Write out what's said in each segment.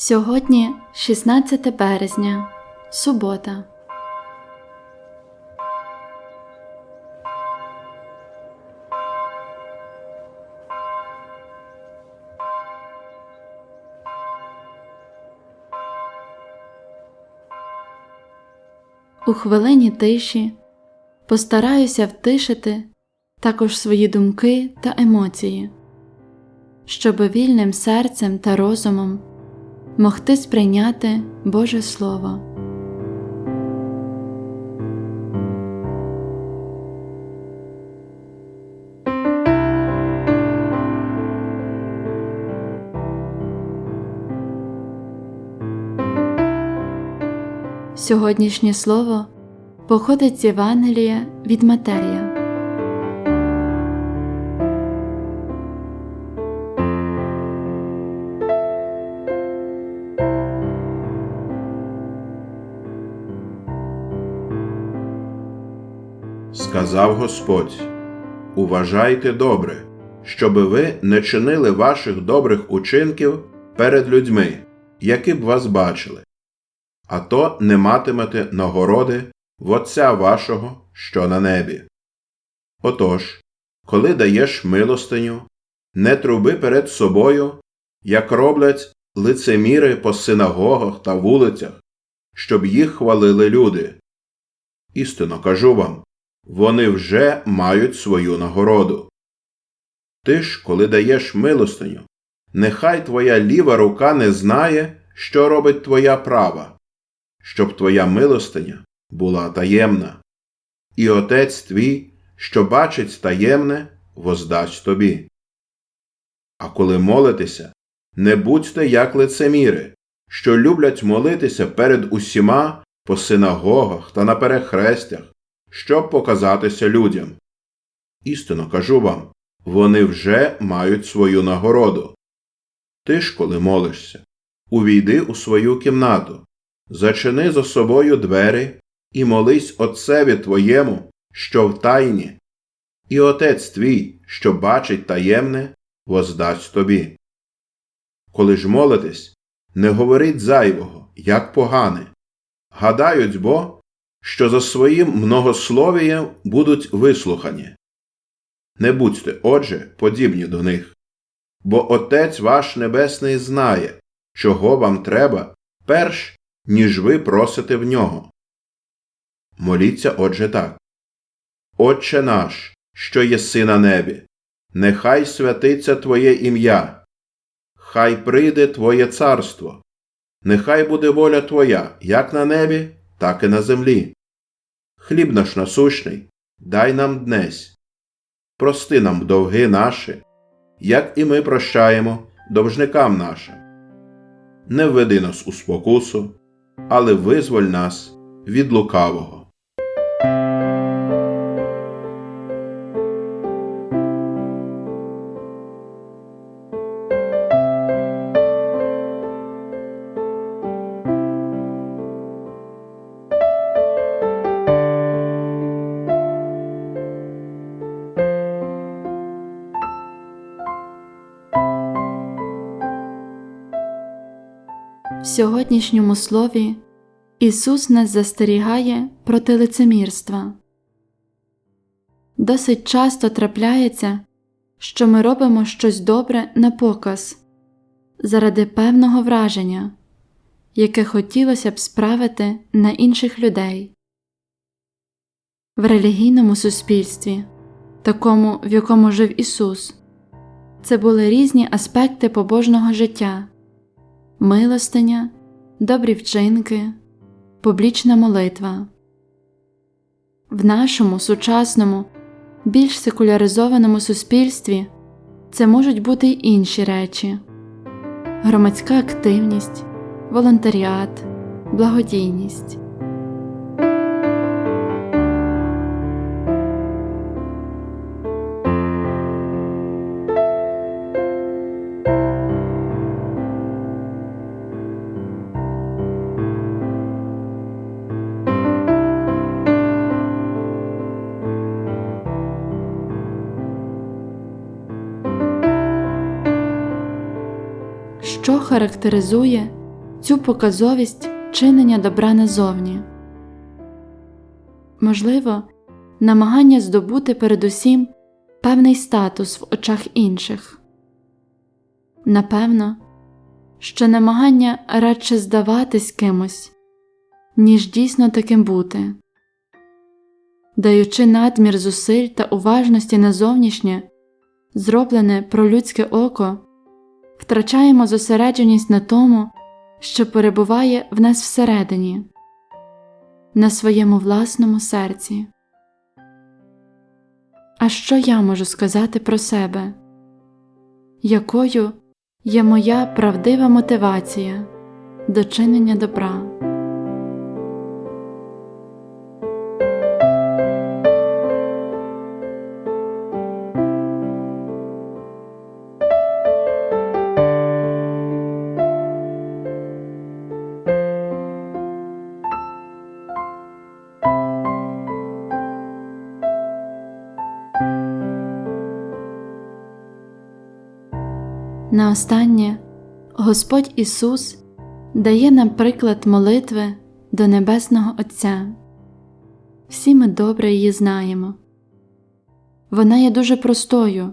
Сьогодні 16 березня, субота. У хвилині тиші постараюся втишити також свої думки та емоції, щоби вільним серцем та розумом могти сприйняти Боже Слово. Сьогоднішнє слово походить з Євангелія від Матея. Сказав Господь: Уважайте добре, щоби ви не чинили ваших добрих учинків перед людьми, які б вас бачили, а то не матимете нагороди в Отця вашого, що на небі. Отож, коли даєш милостиню, не труби перед собою, як роблять лицеміри по синагогах та вулицях, щоб їх хвалили люди. Істинно кажу вам, вони вже мають свою нагороду. Ти ж, коли даєш милостиню, нехай твоя ліва рука не знає, що робить твоя права, щоб твоя милостиня була таємна, і отець твій, що бачить таємне, воздасть тобі. А коли молитеся, не будьте як лицеміри, що люблять молитися перед усіма по синагогах та на перехрестях, щоб показатися людям. Істинно кажу вам, вони вже мають свою нагороду. Ти ж, коли молишся, увійди у свою кімнату, зачини за собою двері і молись Отцеві твоєму, що в тайні, і Отець твій, що бачить таємне, воздасть тобі. Коли ж молитесь, не говоріть зайвого, як погане. Гадають бо, що за своїм многословієм будуть вислухані. Не будьте, отже, подібні до них, бо Отець ваш Небесний знає, чого вам треба, перш ніж ви просите в нього. Моліться, отже, так. Отче наш, що єси на небі, нехай святиться Твоє ім'я, хай прийде Твоє царство, нехай буде воля Твоя як на небі, так і на землі. Хліб наш насущний, дай нам днесь. Прости нам довги наші, як і ми прощаємо довжникам нашим. Не введи нас у спокусу, але визволь нас від лукавого. Сьогоднішньому слові Ісус нас застерігає проти лицемірства. Досить часто трапляється, що ми робимо щось добре на показ заради певного враження, яке хотілося б справити на інших людей. В релігійному суспільстві, такому, в якому жив Ісус, це були різні аспекти побожного життя милостиня, добрі вчинки, публічна молитва. В нашому сучасному, більш секуляризованому суспільстві це можуть бути й інші речі громадська активність, волонтеріат, благодійність. Що характеризує цю показовість чинення добра назовні. Можливо, намагання здобути передусім певний статус в очах інших. Напевно, що намагання радше здаватись кимось, ніж дійсно таким бути, даючи надмір зусиль та уважності на зовнішнє, зроблене про людське око, втрачаємо зосередженість на тому, що перебуває в нас всередині, на своєму власному серці. А що я можу сказати про себе? Якою є моя правдива мотивація до чинення добра? На останнє Господь Ісус дає нам приклад молитви до Небесного Отця. Всі ми добре її знаємо. Вона є дуже простою,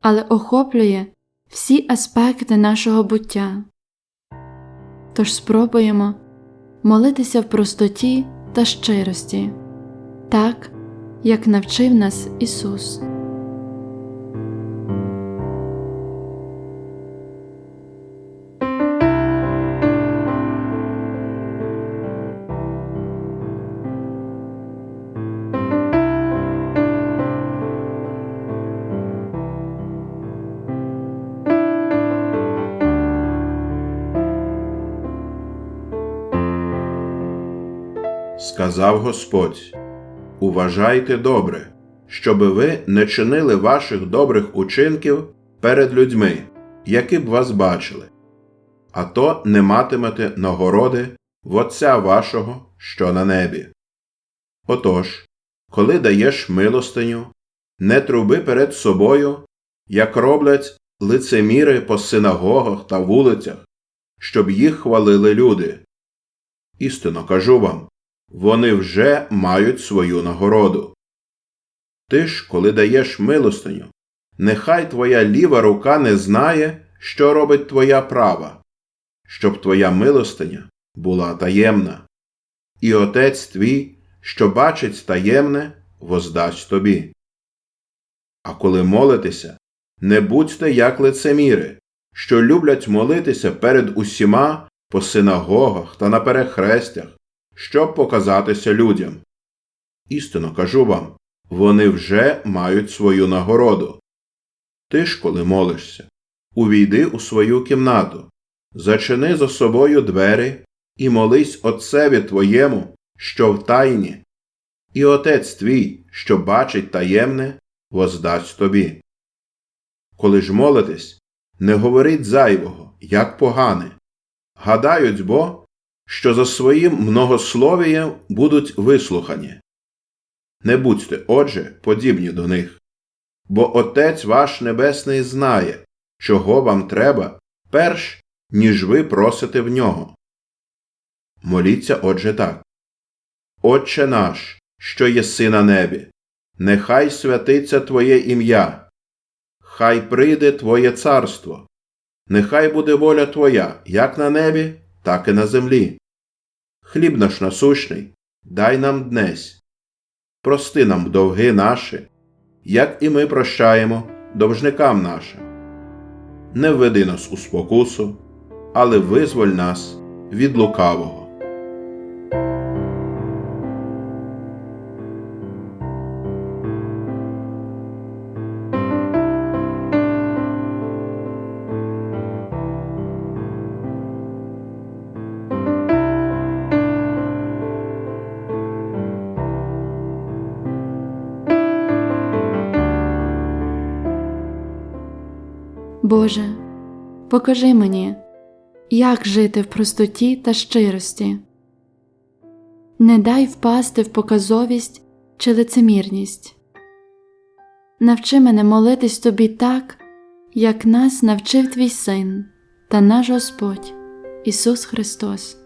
але охоплює всі аспекти нашого буття. Тож спробуємо молитися в простоті та щирості, так, як навчив нас Ісус. Сказав Господь: Уважайте добре, щоби ви не чинили ваших добрих учинків перед людьми, які б вас бачили, а то не матимете нагороди в Отця вашого, що на небі. Отож, коли даєш милостиню, не труби перед собою, як роблять лицеміри по синагогах та вулицях, щоб їх хвалили люди. Істинно кажу вам, вони вже мають свою нагороду. Ти ж, коли даєш милостиню, нехай твоя ліва рука не знає, що робить твоя права, щоб твоя милостиня була таємна, і отець твій, що бачить таємне, воздасть тобі. А коли молитеся, не будьте як лицеміри, що люблять молитися перед усіма по синагогах та на перехрестях, щоб показатися людям. Істинно кажу вам, вони вже мають свою нагороду. Ти ж, коли молишся, увійди у свою кімнату, зачини за собою двері і молись Отцеві твоєму, що в тайні, і Отець твій, що бачить таємне, воздасть тобі. Коли ж молитесь, не говоріть зайвого, як погане. Гадають бо, що за своїм многословієм будуть вислухані. Не будьте, отже, подібні до них, бо Отець ваш Небесний знає, чого вам треба, перш ніж ви просите в нього. Моліться, отже, так. Отче наш, що єси на небі, нехай святиться Твоє ім'я, хай прийде Твоє царство, нехай буде воля Твоя як на небі, так і на землі. Хліб наш насущний, дай нам днесь. Прости нам довги наші, як і ми прощаємо довжникам нашим. Не введи нас у спокусу, але визволь нас від лукавого. Боже, покажи мені, як жити в простоті та щирості. Не дай впасти в показовість чи лицемірність. Навчи мене молитись тобі так, як нас навчив твій син та наш Господь Ісус Христос.